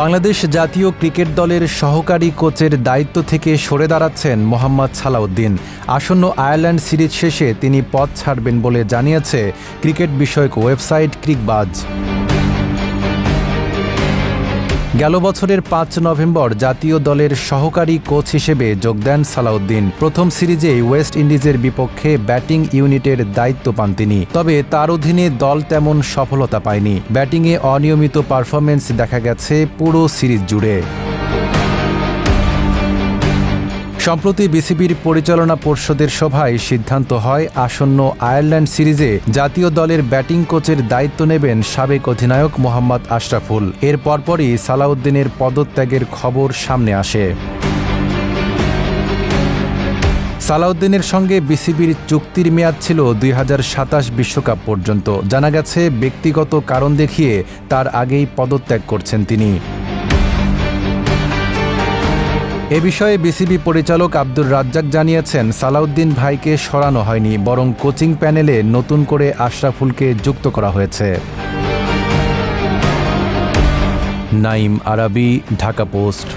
বাংলাদেশ জাতীয় ক্রিকেট দলের সহকারী কোচের দায়িত্ব থেকে সরে দাঁড়াচ্ছেন মোহাম্মদ সালাউদ্দিন। আসন্ন আয়ারল্যান্ড সিরিজ শেষে তিনি পদ ছাড়বেন বলে জানিয়েছে ক্রিকেট বিষয়ক ওয়েবসাইট ক্রিকবাজ। গেল বছরের পাঁচ নভেম্বর জাতীয় দলের সহকারী কোচ হিসেবে যোগ দেন সালাউদ্দিন। প্রথম সিরিজে ওয়েস্ট ইন্ডিজের বিপক্ষে ব্যাটিং ইউনিটের দায়িত্ব পান তিনি। তবে তার অধীনে দল তেমন সফলতা পায়নি। ব্যাটিংয়ে অনিয়মিত পারফরমেন্স দেখা গেছে পুরো সিরিজ জুড়ে। সম্প্রতি বিসিবির পরিচালনা পর্ষদের সভায় সিদ্ধান্ত হয়, আসন্ন আয়ারল্যান্ড সিরিজে জাতীয় দলের ব্যাটিং কোচের দায়িত্ব নেবেন সাবেক অধিনায়ক মোহাম্মদ আশরাফুল। এর পরপরই সালাউদ্দিনের পদত্যাগের খবর সামনে আসে। সালাউদ্দিনের সঙ্গে বিসিবির চুক্তির মেয়াদ ছিল দুই বিশ্বকাপ পর্যন্ত। জানা গেছে, ব্যক্তিগত কারণ দেখিয়ে তার আগেই পদত্যাগ করছেন তিনি। এ বিষয়ে বিসিবি পরিচালক আব্দুর রাজ্জাক জানিয়েছেন, সালাউদ্দিন ভাইকে সরানো হয়নি, বরং কোচিং প্যানেলে নতুন করে আশরাফুলকে যুক্ত করা হয়েছে। নাইম আরাবি, ঢাকা পোস্ট।